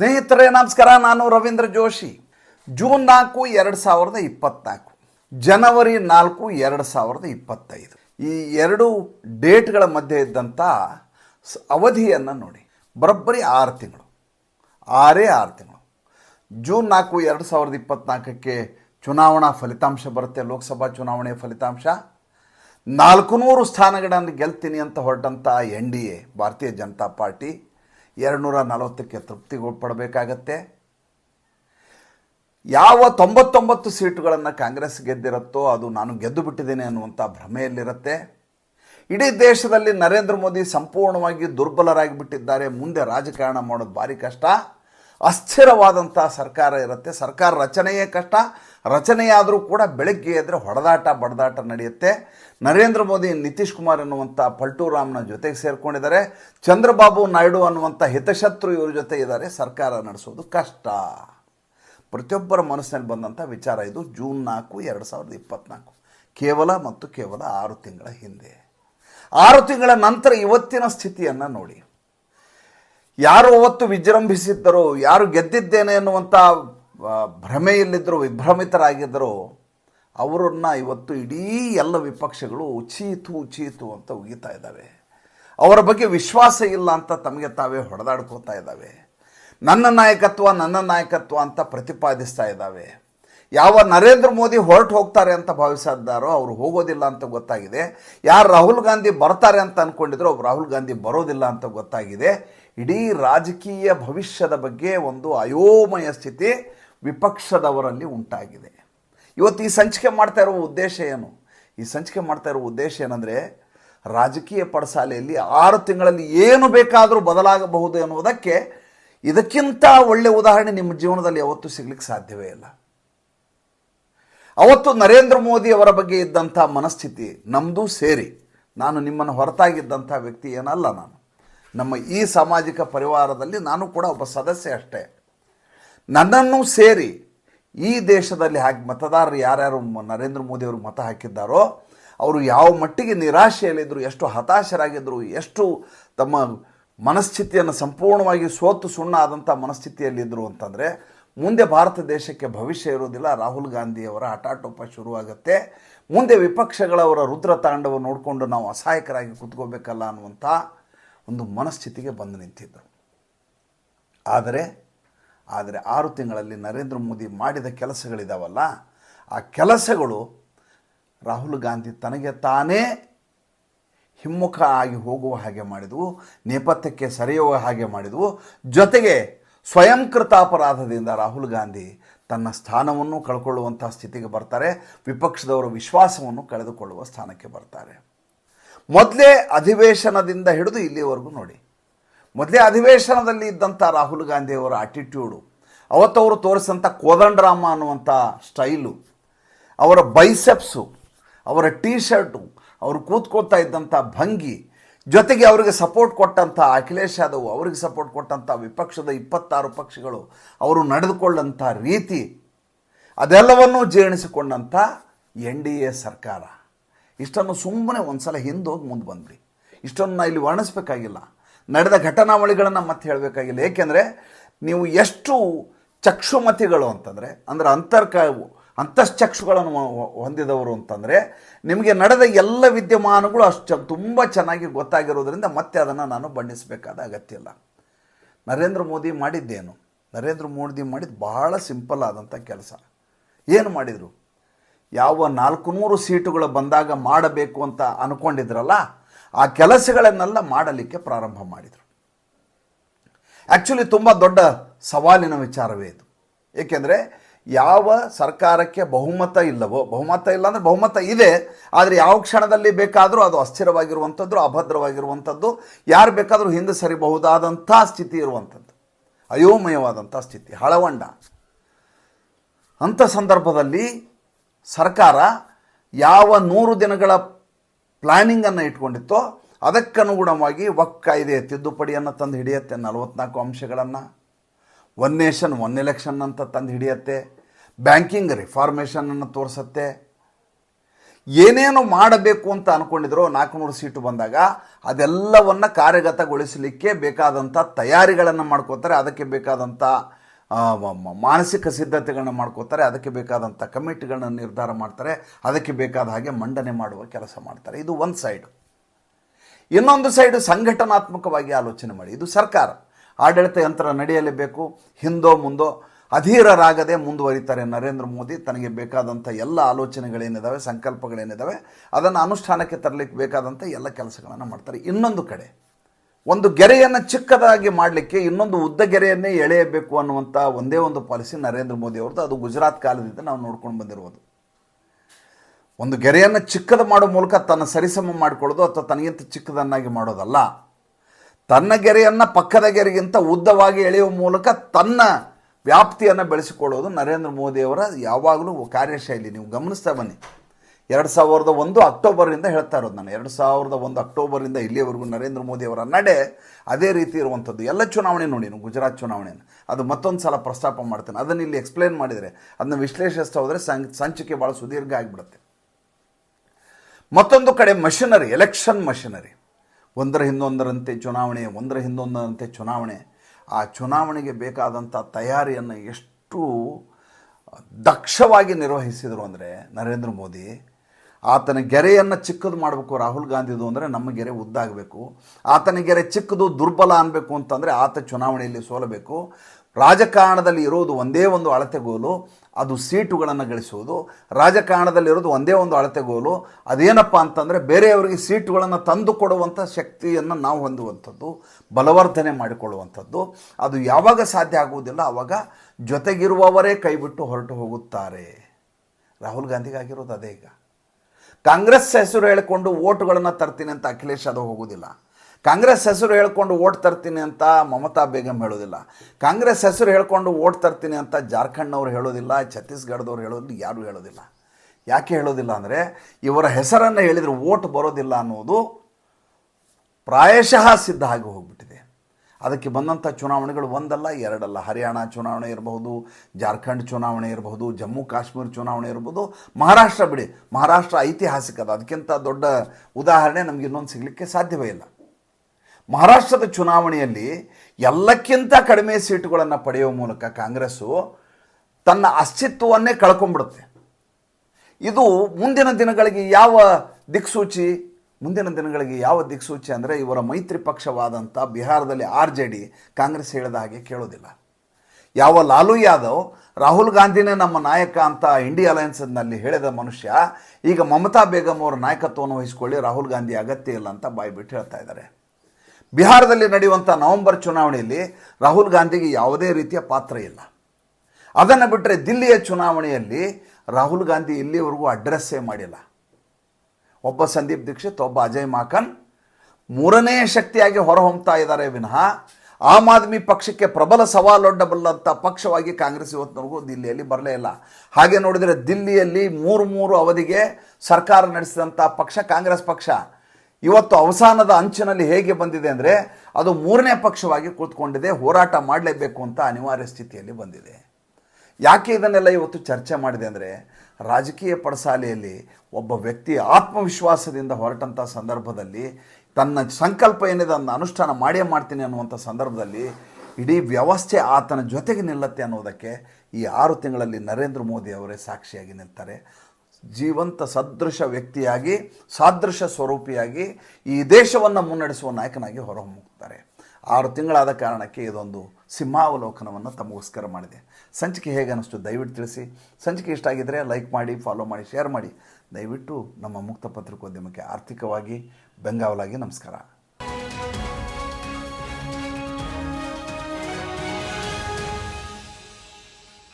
ಸ್ನೇಹಿತರೇ, ನಮಸ್ಕಾರ. ನಾನು ರವೀಂದ್ರ ಜೋಶಿ. ಜೂನ್ ನಾಲ್ಕು, ಎರಡು ಸಾವಿರದ ಇಪ್ಪತ್ನಾಲ್ಕು. ಜನವರಿ ನಾಲ್ಕು, ಎರಡು ಸಾವಿರದ ಇಪ್ಪತ್ತೈದು. ಈ ಎರಡು ಡೇಟ್ಗಳ ಮಧ್ಯೆ ಇದ್ದಂಥ ಅವಧಿಯನ್ನು ನೋಡಿ. ಬರೋಬ್ಬರಿ ಆರು ತಿಂಗಳು. ಆರೇ ಆರು ತಿಂಗಳು. ಜೂನ್ ನಾಲ್ಕು, ಎರಡು ಸಾವಿರದ ಇಪ್ಪತ್ನಾಲ್ಕಕ್ಕೆ ಚುನಾವಣಾ ಫಲಿತಾಂಶ ಬರುತ್ತೆ. ಲೋಕಸಭಾ ಚುನಾವಣೆಯ ಫಲಿತಾಂಶ. ನಾಲ್ಕು ನೂರು ಸ್ಥಾನಗಳನ್ನು ಗೆಲ್ತೀನಿ ಅಂತ ಹೊರಟಂಥ ಎನ್ ಡಿ ಎ, ಭಾರತೀಯ ಜನತಾ ಪಾರ್ಟಿ. ಎರಡುನೂರ ನಲವತ್ತಕ್ಕೆ ತೃಪ್ತಿಗೊಳ್ಪಡಬೇಕಾಗತ್ತೆ. ಯಾವ ತೊಂಬತ್ತೊಂಬತ್ತು ಸೀಟುಗಳನ್ನು ಕಾಂಗ್ರೆಸ್ ಗೆದ್ದಿರುತ್ತೋ ಅದು ನಾನು ಗೆದ್ದು ಬಿಟ್ಟಿದ್ದೇನೆ ಅನ್ನುವಂಥ ಭ್ರಮೆಯಲ್ಲಿರುತ್ತೆ. ಇಡೀ ದೇಶದಲ್ಲಿ ನರೇಂದ್ರ ಮೋದಿ ಸಂಪೂರ್ಣವಾಗಿ ದುರ್ಬಲರಾಗಿ ಬಿಟ್ಟಿದ್ದಾರೆ ಮುಂದೆ ರಾಜಕಾರಣ ಮಾಡೋದು ಭಾರಿ ಕಷ್ಟ. ಅಸ್ಥಿರವಾದಂಥ ಸರ್ಕಾರ ಇರುತ್ತೆ. ಸರ್ಕಾರ ರಚನೆಯೇ ಕಷ್ಟ. ರಚನೆಯಾದರೂ ಕೂಡ ಬೆಳಗ್ಗೆ ಎದ್ರೆ ಹೊಡೆದಾಟ, ಬಡದಾಟ ನಡೆಯುತ್ತೆ. ನರೇಂದ್ರ ಮೋದಿ, ನಿತೀಶ್ ಕುಮಾರ್ ಅನ್ನುವಂಥ ಪಲ್ಟೂರಾಮ್ನ ಜೊತೆಗೆ ಸೇರಿಕೊಂಡಿದ್ದಾರೆ. ಚಂದ್ರಬಾಬು ನಾಯ್ಡು ಅನ್ನುವಂಥ ಹಿತಶತ್ರು ಇವ್ರ ಜೊತೆ ಇದ್ದಾರೆ. ಸರ್ಕಾರ ನಡೆಸೋದು ಕಷ್ಟ. ಪ್ರತಿಯೊಬ್ಬರ ಮನಸ್ಸಿನಲ್ಲಿ ಬಂದಂಥ ವಿಚಾರ ಇದು. ಜೂನ್ ನಾಲ್ಕು, ಎರಡು ಸಾವಿರದ ಇಪ್ಪತ್ನಾಲ್ಕು. ಕೇವಲ ಮತ್ತು ಕೇವಲ ಆರು ತಿಂಗಳ ಹಿಂದೆ. ಆರು ತಿಂಗಳ ನಂತರ ಇವತ್ತಿನ ಸ್ಥಿತಿಯನ್ನು ನೋಡಿ. ಯಾರು ಅವತ್ತು ವಿಜೃಂಭಿಸಿದ್ದರು, ಯಾರು ಗೆದ್ದಿದ್ದೇನೆ ಎನ್ನುವಂಥ ಭ್ರಮೆಯಲ್ಲಿದ್ದರು, ವಿಭ್ರಮಿತರಾಗಿದ್ದರು. ಅವರನ್ನು ಇವತ್ತು ಇಡೀ ಎಲ್ಲ ವಿಪಕ್ಷಗಳು ಚೀತು ಚೀತು ಅಂತ ಉಗಿತಾ ಇದ್ದಾವೆ. ಅವರ ಬಗ್ಗೆ ವಿಶ್ವಾಸ ಇಲ್ಲ ಅಂತ ತಮಗೆ ತಾವೇ ಹೊಡೆದಾಡ್ಕೋತಾ ಇದ್ದಾವೆ. ನನ್ನ ನಾಯಕತ್ವ ನನ್ನ ನಾಯಕತ್ವ ಅಂತ ಪ್ರತಿಪಾದಿಸ್ತಾ ಇದ್ದಾವೆ. ಯಾವ ನರೇಂದ್ರ ಮೋದಿ ಹೊರಟು ಹೋಗ್ತಾರೆ ಅಂತ ಭಾವಿಸಿದ್ದಾರೋ ಅವರು ಹೋಗೋದಿಲ್ಲ ಅಂತ ಗೊತ್ತಾಗಿದೆ. ಯಾರು ರಾಹುಲ್ ಗಾಂಧಿ ಬರ್ತಾರೆ ಅಂತ ಅಂದ್ಕೊಂಡಿದ್ರು ಅವ್ರು ರಾಹುಲ್ ಗಾಂಧಿ ಬರೋದಿಲ್ಲ ಅಂತ ಗೊತ್ತಾಗಿದೆ. ಇಡೀ ರಾಜಕೀಯ ಭವಿಷ್ಯದ ಬಗ್ಗೆ ಒಂದು ಅಯೋಮಯ ಸ್ಥಿತಿ. ವಿಪಕ್ಷದವರಲ್ಲಿ ಉಂಟಾಗಿದೆ. ಇವತ್ತು ಈ ಸಂಚಿಕೆ ಮಾಡ್ತಾ ಇರೋ ಉದ್ದೇಶ ಏನು? ಈ ಸಂಚಿಕೆ ಮಾಡ್ತಾ ಇರೋ ಉದ್ದೇಶ ಏನಂದರೆ, ರಾಜಕೀಯ ಪಡಸಾಲೆಯಲ್ಲಿ ಆರು ತಿಂಗಳಲ್ಲಿ ಏನು ಬೇಕಾದರೂ ಬದಲಾಗಬಹುದು ಎನ್ನುವುದಕ್ಕೆ ಇದಕ್ಕಿಂತ ಒಳ್ಳೆಯ ಉದಾಹರಣೆ ನಿಮ್ಮ ಜೀವನದಲ್ಲಿ ಯಾವತ್ತೂ ಸಿಗ್ಲಿಕ್ಕೆ ಸಾಧ್ಯವೇ ಇಲ್ಲ. ಅವತ್ತು ನರೇಂದ್ರ ಮೋದಿ ಅವರ ಬಗ್ಗೆ ಇದ್ದಂಥ ಮನಸ್ಥಿತಿ ನಮ್ಮದೂ ಸೇರಿ, ನಾನು ನಿಮ್ಮನ್ನು ಹೊರತಾಗಿದ್ದಂಥ ವ್ಯಕ್ತಿ ಏನಲ್ಲ ನಾನು. ನಮ್ಮ ಈ ಸಾಮಾಜಿಕ ಪರಿವಾರದಲ್ಲಿ ನಾನು ಕೂಡ ಒಬ್ಬ ಸದಸ್ಯ ಅಷ್ಟೇ. ನನ್ನನ್ನು ಸೇರಿ ಈ ದೇಶದಲ್ಲಿ ಹಾಕಿ ಮತದಾರರು ಯಾರ್ಯಾರು ನರೇಂದ್ರ ಮೋದಿ ಅವರು ಮತ ಹಾಕಿದ್ದಾರೋ, ಅವರು ಯಾವ ಮಟ್ಟಿಗೆ ನಿರಾಶೆಯಲ್ಲಿದ್ದರು ಎಷ್ಟು ಹತಾಶರಾಗಿದ್ದರು ಎಷ್ಟು ತಮ್ಮ ಮನಸ್ಥಿತಿಯನ್ನು ಸಂಪೂರ್ಣವಾಗಿ ಸೋತು ಸುಣ್ಣ ಆದಂಥ ಮನಸ್ಥಿತಿಯಲ್ಲಿದ್ದರು ಅಂತಂದರೆ, ಮುಂದೆ ಭಾರತ ದೇಶಕ್ಕೆ ಭವಿಷ್ಯ ಇರೋದಿಲ್ಲ ರಾಹುಲ್ ಗಾಂಧಿಯವರ ಹಠಾಟೋಪ ಶುರುವಾಗುತ್ತೆ. ಮುಂದೆ ವಿಪಕ್ಷಗಳವರ ರುದ್ರ ತಾಂಡವ ನೋಡಿಕೊಂಡು ನಾವು ಅಸಹಾಯಕರಾಗಿ ಕೂತ್ಕೋಬೇಕಲ್ಲ ಅನ್ನುವಂಥ ಒಂದು ಮನಸ್ಥಿತಿಗೆ ಬಂದು ನಿಂತಿದ್ದರು ಆದರೆ ಆದರೆ ಆರು ತಿಂಗಳಲ್ಲಿ ನರೇಂದ್ರ ಮೋದಿ ಮಾಡಿದ ಕೆಲಸಗಳಿದಾವಲ್ಲ, ಆ ಕೆಲಸಗಳು ರಾಹುಲ್ ಗಾಂಧಿ ತನಗೆ ತಾನೇ ಹಿಮ್ಮುಖ ಆಗಿ ಹೋಗುವ ಹಾಗೆ ಮಾಡಿದವು, ನೇಪಥ್ಯಕ್ಕೆ ಸರಿಯುವ ಹಾಗೆ ಮಾಡಿದವು. ಜೊತೆಗೆ ಸ್ವಯಂಕೃತ ಅಪರಾಧದಿಂದ ರಾಹುಲ್ ಗಾಂಧಿ ತನ್ನ ಸ್ಥಾನವನ್ನು ಕಳ್ಕೊಳ್ಳುವಂಥ ಸ್ಥಿತಿಗೆ ಬರ್ತಾರೆ, ವಿಪಕ್ಷದವರ ವಿಶ್ವಾಸವನ್ನು ಕಳೆದುಕೊಳ್ಳುವ ಸ್ಥಾನಕ್ಕೆ ಬರ್ತಾರೆ. ಮೊದಲೇ ಅಧಿವೇಶನದಿಂದ ಹಿಡಿದು ಇಲ್ಲಿವರೆಗೂ ನೋಡಿ. ಮೊದಲೇ ಅಧಿವೇಶನದಲ್ಲಿ ಇದ್ದಂಥ ರಾಹುಲ್ ಗಾಂಧಿಯವರ ಆಟಿಟ್ಯೂಡು ಅವತ್ತವರು ತೋರಿಸಿದಂಥ ಕೋದಂಡರಾಮ ಅನ್ನುವಂಥ ಸ್ಟೈಲು ಅವರ ಬೈಸೆಪ್ಸು ಅವರ ಟೀ ಶರ್ಟು ಅವರು ಕೂತ್ಕೊಳ್ತಾ ಇದ್ದಂಥ ಭಂಗಿ, ಜೊತೆಗೆ ಅವರಿಗೆ ಸಪೋರ್ಟ್ ಕೊಟ್ಟಂಥ ಅಖಿಲೇಶ್ ಯಾದವ್, ಅವರಿಗೆ ಸಪೋರ್ಟ್ ಕೊಟ್ಟಂಥ ವಿಪಕ್ಷದ ಇಪ್ಪತ್ತಾರು ಪಕ್ಷಗಳು, ಅವರು ನಡೆದುಕೊಳ್ಳಂಥ ರೀತಿ, ಅದೆಲ್ಲವನ್ನೂ ಜೀರ್ಣಿಸಿಕೊಂಡಂಥ ಎನ್ ಡಿ ಎ ಸರ್ಕಾರ. ಇಷ್ಟನ್ನು ಸುಮ್ಮನೆ ಒಂದು ಸಲ ಹಿಂದೋಗಿ ಮುಂದೆ ಬಂದ್ರಿ ಇಷ್ಟನ್ನು ನಾ ಇಲ್ಲಿ ವರ್ಣಿಸ್ಬೇಕಾಗಿಲ್ಲ. ನಡೆದ ಘಟನಾವಳಿಗಳನ್ನು ಮತ್ತೆ ಹೇಳಬೇಕಾಗಿಲ್ಲ. ಏಕೆಂದರೆ ನೀವು ಎಷ್ಟು ಚಕ್ಷುಮತಿಗಳು ಅಂತಂದರೆ, ಅಂದರೆ ಅಂತರ್ಕ ಅಂತಶ್ಚಕ್ಷುಗಳನ್ನು ಹೊಂದಿದವರು ಅಂತಂದರೆ, ನಿಮಗೆ ನಡೆದ ಎಲ್ಲ ವಿದ್ಯಮಾನಗಳು ಅಷ್ಟು ತುಂಬ ಚೆನ್ನಾಗಿ ಗೊತ್ತಾಗಿರೋದ್ರಿಂದ ಮತ್ತೆ ಅದನ್ನು ನಾನು ಬಣ್ಣಿಸಬೇಕಾದ ಅಗತ್ಯ ಇಲ್ಲ. ನರೇಂದ್ರ ಮೋದಿ ಮಾಡಿದ್ದೇನು? ನರೇಂದ್ರ ಮೋದಿ ಮಾಡಿದ್ದು ಬಹಳ ಸಿಂಪಲ್ ಆದಂಥ ಕೆಲಸ. ಏನು ಮಾಡಿದರು? ಯಾವ ನಾಲ್ಕು ನೂರು ಸೀಟುಗಳು ಬಂದಾಗ ಮಾಡಬೇಕು ಅಂತ ಅಂದ್ಕೊಂಡಿದ್ರಲ್ಲ ಆ ಕೆಲಸಗಳನ್ನೆಲ್ಲ ಮಾಡಲಿಕ್ಕೆ ಪ್ರಾರಂಭ ಮಾಡಿದರು. ಆ್ಯಕ್ಚುಲಿ ತುಂಬ ದೊಡ್ಡ ಸವಾಲಿನ ವಿಚಾರವೇ ಇದು. ಏಕೆಂದರೆ ಯಾವ ಸರ್ಕಾರಕ್ಕೆ ಬಹುಮತ ಇಲ್ಲವೋ, ಬಹುಮತ ಇಲ್ಲ ಅಂದರೆ ಬಹುಮತ ಇದೆ, ಆದರೆ ಯಾವ ಕ್ಷಣದಲ್ಲಿ ಬೇಕಾದರೂ ಅದು ಅಸ್ಥಿರವಾಗಿರುವಂಥದ್ದು, ಅಭದ್ರವಾಗಿರುವಂಥದ್ದು, ಯಾರು ಬೇಕಾದರೂ ಹಿಂದೆ ಸರಿಬಹುದಾದಂಥ ಸ್ಥಿತಿ ಇರುವಂಥದ್ದು. ಅಯೋಮಯವಾದಂಥ ಸ್ಥಿತಿ, ಹಳವಂಡ. ಅಂಥ ಸಂದರ್ಭದಲ್ಲಿ ಸರ್ಕಾರ ಯಾವ ನೂರು ದಿನಗಳ ಪ್ಲ್ಯಾನಿಂಗನ್ನು ಇಟ್ಕೊಂಡಿತ್ತೋ ಅದಕ್ಕನುಗುಣವಾಗಿ ವಕ್ ಕಾಯ್ದೆಯ ತಿದ್ದುಪಡಿಯನ್ನು ತಂದು ಹಿಡಿಯತ್ತೆ, ನಲವತ್ನಾಲ್ಕು ಅಂಶಗಳನ್ನು. ಒನ್ ನೇಷನ್ ಒನ್ ಎಲೆಕ್ಷನ್ ಅಂತ ತಂದು ಹಿಡಿಯತ್ತೆ. ಬ್ಯಾಂಕಿಂಗ್ ರಿಫಾರ್ಮೇಷನನ್ನು ತೋರಿಸುತ್ತೆ. ಏನೇನು ಮಾಡಬೇಕು ಅಂತ ಅಂದ್ಕೊಂಡಿದ್ರು ನಾಲ್ಕುನೂರು ಸೀಟು ಬಂದಾಗ ಅದೆಲ್ಲವನ್ನು ಕಾರ್ಯಗತಗೊಳಿಸಲಿಕ್ಕೆ ಬೇಕಾದಂಥ ತಯಾರಿಗಳನ್ನು ಮಾಡ್ಕೋತಾರೆ. ಅದಕ್ಕೆ ಬೇಕಾದಂಥ ಮಾನಸಿಕ ಸಿದ್ಧತೆಗಳನ್ನ ಮಾಡ್ಕೋತಾರೆ, ಅದಕ್ಕೆ ಬೇಕಾದಂಥ ಕಮಿಟಿಗಳನ್ನ ನಿರ್ಧಾರ ಮಾಡ್ತಾರೆ, ಅದಕ್ಕೆ ಬೇಕಾದ ಹಾಗೆ ಮಂಡನೆ ಮಾಡುವ ಕೆಲಸ ಮಾಡ್ತಾರೆ. ಇದು ಒಂದು ಸೈಡು ಇನ್ನೊಂದು ಸೈಡು ಸಂಘಟನಾತ್ಮಕವಾಗಿ ಆಲೋಚನೆ ಮಾಡಿ. ಇದು ಸರ್ಕಾರ. ಆಡಳಿತ ಯಂತ್ರ ನಡೆಯಲೇಬೇಕು. ಹಿಂದೋ ಮುಂದೋ ಅಧೀರರಾಗದೆ ಮುಂದುವರಿತಾರೆ ನರೇಂದ್ರ ಮೋದಿ. ತನಗೆ ಬೇಕಾದಂಥ ಎಲ್ಲ ಆಲೋಚನೆಗಳೇನಿದ್ದಾವೆ ಸಂಕಲ್ಪಗಳೇನಿದ್ದಾವೆ ಅದನ್ನು ಅನುಷ್ಠಾನಕ್ಕೆ ತರಲಿಕ್ಕೆ ಬೇಕಾದಂಥ ಎಲ್ಲ ಕೆಲಸಗಳನ್ನು ಮಾಡ್ತಾರೆ. ಇನ್ನೊಂದು ಕಡೆ ಒಂದು ಗೆರೆಯನ್ನು ಚಿಕ್ಕದಾಗಿ ಮಾಡಲಿಕ್ಕೆ ಇನ್ನೊಂದು ಉದ್ದ ಗೆರೆಯನ್ನೇ ಎಳೆಯಬೇಕು ಅನ್ನುವಂಥ ಒಂದೇ ಒಂದು ಪಾಲಿಸಿ ನರೇಂದ್ರ ಮೋದಿ ಅವ್ರದ್ದು. ಅದು ಗುಜರಾತ್ ಕಾಲದಿಂದ ನಾವು ನೋಡ್ಕೊಂಡು ಬಂದಿರುವುದು ಒಂದು ಗೆರೆಯನ್ನು ಚಿಕ್ಕದು ಮಾಡೋ ಮೂಲಕ ತನ್ನ ಸರಿಸಮ ಮಾಡಿಕೊಳ್ಳೋದು ಅಥವಾ ತನಗಿಂತ ಚಿಕ್ಕದನ್ನಾಗಿ ಮಾಡೋದಲ್ಲ. ತನ್ನ ಗೆರೆಯನ್ನು ಪಕ್ಕದ ಗೆರೆಗಿಂತ ಉದ್ದವಾಗಿ ಎಳೆಯುವ ಮೂಲಕ ತನ್ನ ವ್ಯಾಪ್ತಿಯನ್ನು ಬೆಳೆಸಿಕೊಳ್ಳೋದು ನರೇಂದ್ರ ಮೋದಿಯವರ ಯಾವಾಗಲೂ ಕಾರ್ಯಶೈಲಿ. ನೀವು ಗಮನಿಸ್ತಾ ಬನ್ನಿ. ಎರಡು ಸಾವಿರದ ಒಂದು ಅಕ್ಟೋಬರಿಂದ ಹೇಳ್ತಾ ಇರೋದು ನಾನು. ಎರಡು ಸಾವಿರದ ಒಂದು ಅಕ್ಟೋಬರಿಂದ ಇಲ್ಲಿಯವರೆಗೂ ನರೇಂದ್ರ ಮೋದಿ ಅವರ ನಡೆ ಅದೇ ರೀತಿ ಇರುವಂಥದ್ದು. ಎಲ್ಲ ಚುನಾವಣೆ ನೋಡಿ ನೀನು ಗುಜರಾತ್ ಚುನಾವಣೆಯನ್ನು ಅದು ಮತ್ತೊಂದು ಸಲ ಪ್ರಸ್ತಾಪ ಮಾಡ್ತೇನೆ. ಅದನ್ನು ಇಲ್ಲಿ ಎಕ್ಸ್ಪ್ಲೇನ್ ಮಾಡಿದರೆ, ಅದನ್ನು ವಿಶ್ಲೇಷಿಸ್ತಾ ಹೋದರೆ ಸಂ ಸಂಚಿಕೆ ಭಾಳ ಸುದೀರ್ಘ ಆಗಿಬಿಡುತ್ತೆ. ಮತ್ತೊಂದು ಕಡೆ ಮಷಿನರಿ ಎಲೆಕ್ಷನ್ ಮಷಿನರಿ. ಒಂದರ ಹಿಂದೊಂದರಂತೆ ಚುನಾವಣೆ, ಒಂದರ ಹಿಂದೊಂದರಂತೆ ಚುನಾವಣೆ. ಆ ಚುನಾವಣೆಗೆ ಬೇಕಾದಂಥ ತಯಾರಿಯನ್ನು ಎಷ್ಟು ದಕ್ಷವಾಗಿ ನಿರ್ವಹಿಸಿದರು ಅಂದರೆ ನರೇಂದ್ರ ಮೋದಿ ಆತನ ಗೆರೆಯನ್ನು ಚಿಕ್ಕದು ಮಾಡಬೇಕು ರಾಹುಲ್ ಗಾಂಧಿದು ಅಂದರೆ ನಮ್ಮ ಗೆರೆ ಉದ್ದಾಗಬೇಕು. ಆತನ ಗೆರೆ ಚಿಕ್ಕದು ದುರ್ಬಲ ಅನ್ನಬೇಕು ಅಂತಂದರೆ ಆತ ಚುನಾವಣೆಯಲ್ಲಿ ಸೋಲಬೇಕು. ರಾಜಕಾರಣದಲ್ಲಿ ಇರೋದು ಒಂದೇ ಒಂದು ಅಳತೆಗೋಲು ಅದು ಸೀಟುಗಳನ್ನು ಗಳಿಸುವುದು ರಾಜಕಾರಣದಲ್ಲಿರೋದು ಒಂದೇ ಒಂದು ಅಳತೆಗೋಲು ಅದೇನಪ್ಪ ಅಂತಂದರೆ ಬೇರೆಯವರಿಗೆ ಸೀಟುಗಳನ್ನು ತಂದು ಕೊಡುವಂಥ ಶಕ್ತಿಯನ್ನು ನಾವು ಹೊಂದುವಂಥದ್ದು, ಬಲವರ್ಧನೆ ಮಾಡಿಕೊಳ್ಳುವಂಥದ್ದು. ಅದು ಯಾವಾಗ ಸಾಧ್ಯ ಆಗುವುದಿಲ್ಲ ಆವಾಗ ಜೊತೆಗಿರುವವರೇ ಕೈಬಿಟ್ಟು ಹೊರಟು ಹೋಗುತ್ತಾರೆ. ರಾಹುಲ್ ಗಾಂಧಿಗಾಗಿರೋದು ಅದೇ ಈಗ. ಕಾಂಗ್ರೆಸ್ ಹೆಸರು ಹೇಳಿಕೊಂಡು ಓಟುಗಳನ್ನು ತರ್ತೀನಿ ಅಂತ ಅಖಿಲೇಶ್ ಯಾದವ್ ಹೋಗೋದಿಲ್ಲ. ಕಾಂಗ್ರೆಸ್ ಹೆಸರು ಹೇಳ್ಕೊಂಡು ಓಟ್ ತರ್ತೀನಿ ಅಂತ ಮಮತಾ ಬೇಗಂ ಹೇಳೋದಿಲ್ಲ. ಕಾಂಗ್ರೆಸ್ ಹೆಸರು ಹೇಳ್ಕೊಂಡು ಓಟ್ ತರ್ತೀನಿ ಅಂತ ಜಾರ್ಖಂಡ್ನವ್ರು ಹೇಳೋದಿಲ್ಲ, ಛತ್ತೀಸ್ಗಢದವ್ರು ಹೇಳೋದಿಲ್ಲ ಯಾರೂ ಹೇಳೋದಿಲ್ಲ. ಯಾಕೆ ಹೇಳೋದಿಲ್ಲ ಅಂದರೆ ಇವರ ಹೆಸರನ್ನು ಹೇಳಿದರೆ ಓಟ್ ಬರೋದಿಲ್ಲ ಅನ್ನೋದು ಪ್ರಾಯಶಃ ಸಿದ್ಧ ಆಗಿ ಹೋಗ್ಬಿಟ್ಟಿದೆ ಅದಕ್ಕೆ ಬಂದಂಥ ಚುನಾವಣೆಗಳು ಒಂದಲ್ಲ, ಎರಡಲ್ಲ. ಹರಿಯಾಣ ಚುನಾವಣೆ ಇರಬಹುದು, ಜಾರ್ಖಂಡ್ ಚುನಾವಣೆ ಇರಬಹುದು, ಜಮ್ಮು ಕಾಶ್ಮೀರ ಚುನಾವಣೆ ಇರ್ಬೋದು ಮಹಾರಾಷ್ಟ್ರ ಬಿಡಿ, ಮಹಾರಾಷ್ಟ್ರ ಐತಿಹಾಸಿಕದ, ಅದಕ್ಕಿಂತ ದೊಡ್ಡ ಉದಾಹರಣೆ ನಮಗೆ ಇನ್ನೊಂದು ಸಿಗಲಿಕ್ಕೆ ಸಾಧ್ಯವೇ ಇಲ್ಲ. ಮಹಾರಾಷ್ಟ್ರದ ಚುನಾವಣೆಯಲ್ಲಿ ಎಲ್ಲಕ್ಕಿಂತ ಕಡಿಮೆ ಸೀಟುಗಳನ್ನು ಪಡೆಯುವ ಮೂಲಕ ಕಾಂಗ್ರೆಸ್ಸು ತನ್ನ ಅಸ್ತಿತ್ವವನ್ನೇ ಕಳ್ಕೊಂಡ್ಬಿಡುತ್ತೆ. ಇದು ಮುಂದಿನ ದಿನಗಳಿಗೆ ಯಾವ ದಿಕ್ಸೂಚಿ? ಮುಂದಿನ ದಿನಗಳಿಗೆ ಯಾವ ದಿಕ್ಸೂಚಿ ಅಂದರೆ ಇವರ ಮೈತ್ರಿ ಪಕ್ಷವಾದಂಥ ಬಿಹಾರದಲ್ಲಿ ಆರ್ ಜೆ ಡಿ ಕಾಂಗ್ರೆಸ್ ಹೇಳಿದ ಹಾಗೆ ಕೇಳೋದಿಲ್ಲ. ಯಾವ ಲಾಲು ಯಾದವ್, ರಾಹುಲ್ ಗಾಂಧಿನೇ ನಮ್ಮ ನಾಯಕ ಅಂತ ಇಂಡಿಯಾ ಅಲಯನ್ಸ್ನಲ್ಲಿ ಹೇಳಿದ ಮನುಷ್ಯ, ಈಗ ಮಮತಾ ಬೇಗಂ ಅವರ ನಾಯಕತ್ವವನ್ನು ವಹಿಸಿಕೊಳ್ಳಿ, ರಾಹುಲ್ ಗಾಂಧಿ ಅಗತ್ಯ ಇಲ್ಲ ಅಂತ ಬಾಯ್ಬಿಟ್ಟು ಹೇಳ್ತಾ ಇದ್ದಾರೆ. ಬಿಹಾರದಲ್ಲಿ ನಡೆಯುವಂಥ ನವೆಂಬರ್ ಚುನಾವಣೆಯಲ್ಲಿ ರಾಹುಲ್ ಗಾಂಧಿಗೆ ಯಾವುದೇ ರೀತಿಯ ಪಾತ್ರ ಇಲ್ಲ. ಅದನ್ನು ಬಿಟ್ಟರೆ ದಿಲ್ಲಿಯ ಚುನಾವಣೆಯಲ್ಲಿ ರಾಹುಲ್ ಗಾಂಧಿ ಇಲ್ಲಿವರೆಗೂ ಅಡ್ರೆಸ್ಸೇ ಮಾಡಿಲ್ಲ. ಒಬ್ಬ ಸಂದೀಪ್ ದೀಕ್ಷಿತ್, ಒಬ್ಬ ಅಜಯ್ ಮಾಕನ್ ಮೂರನೇ ಶಕ್ತಿಯಾಗಿ ಹೊರಹೊಮ್ತಾ ಇದ್ದಾರೆ ವಿನಃ ಆಮ್ ಆದ್ಮಿ ಪಕ್ಷಕ್ಕೆ ಪ್ರಬಲ ಸವಾಲೊಡ್ಡಬಲ್ಲಂಥ ಪಕ್ಷವಾಗಿ ಕಾಂಗ್ರೆಸ್ ಇವತ್ತಿನವರೆಗೂ ದಿಲ್ಲಿಯಲ್ಲಿ ಬರಲೇ ಇಲ್ಲ. ಹಾಗೆ ನೋಡಿದರೆ ದಿಲ್ಲಿಯಲ್ಲಿ ಮೂರು ಮೂರು ಅವಧಿಗೆ ಸರ್ಕಾರ ನಡೆಸಿದಂಥ ಪಕ್ಷ ಕಾಂಗ್ರೆಸ್ ಪಕ್ಷ. ಇವತ್ತು ಅವಸಾನದ ಅಂಚಿನಲ್ಲಿ ಹೇಗೆ ಬಂದಿದೆ ಅಂದರೆ ಅದು ಮೂರನೇ ಪಕ್ಷವಾಗಿ ಕೂತ್ಕೊಂಡಿದೆ, ಹೋರಾಟ ಮಾಡಲೇಬೇಕು ಅಂತ ಅನಿವಾರ್ಯ ಸ್ಥಿತಿಯಲ್ಲಿ ಬಂದಿದೆ. ಯಾಕೆ ಇದನ್ನೆಲ್ಲ ಇವತ್ತು ಚರ್ಚೆ ಮಾಡಿದೆ ಅಂದರೆ ರಾಜಕೀಯ ಪಡಸಾಲೆಯಲ್ಲಿ ಒಬ್ಬ ವ್ಯಕ್ತಿ ಆತ್ಮವಿಶ್ವಾಸದಿಂದ ಹೊರಟಂಥ ಸಂದರ್ಭದಲ್ಲಿ ತನ್ನ ಸಂಕಲ್ಪ ಏನಿದೆ ಅದನ್ನು ಅನುಷ್ಠಾನ ಮಾಡೇ ಮಾಡ್ತೀನಿ ಅನ್ನುವಂಥ ಸಂದರ್ಭದಲ್ಲಿ ಇಡೀ ವ್ಯವಸ್ಥೆ ಆತನ ಜೊತೆಗೆ ನಿಲ್ಲತ್ತೆ ಅನ್ನೋದಕ್ಕೆ ಈ ಆರು ತಿಂಗಳಲ್ಲಿ ನರೇಂದ್ರ ಮೋದಿ ಅವರೇ ಸಾಕ್ಷಿಯಾಗಿ ನಿಲ್ತಾರೆ. ಜೀವಂತ ಸದೃಶ ವ್ಯಕ್ತಿಯಾಗಿ, ಸಾದೃಶ ಸ್ವರೂಪಿಯಾಗಿ ಈ ದೇಶವನ್ನು ಮುನ್ನಡೆಸುವ ನಾಯಕನಾಗಿ ಹೊರಹೊಮ್ಮುತ್ತಾರೆ. ಆರು ತಿಂಗಳಾದ ಕಾರಣಕ್ಕೆ ಇದೊಂದು ಸಿಂಹಾವಲೋಕನವನ್ನು ತಮಗೋಸ್ಕರ ಮಾಡಿದೆ. ಸಂಚಿಕೆ ಹೇಗೆ ಅನ್ನಿಸ್ತು ದಯವಿಟ್ಟು ತಿಳಿಸಿ. ಸಂಚಿಕೆ ಇಷ್ಟ ಆಗಿದ್ದರೆ ಲೈಕ್ ಮಾಡಿ, ಫಾಲೋ ಮಾಡಿ, ಶೇರ್ ಮಾಡಿ. ದಯವಿಟ್ಟು ನಮ್ಮ ಮುಕ್ತ ಪತ್ರಿಕೋದ್ಯಮಕ್ಕೆ ಆರ್ಥಿಕವಾಗಿ ಬೆಂಗಾವಲಾಗಿ ನಮಸ್ಕಾರ.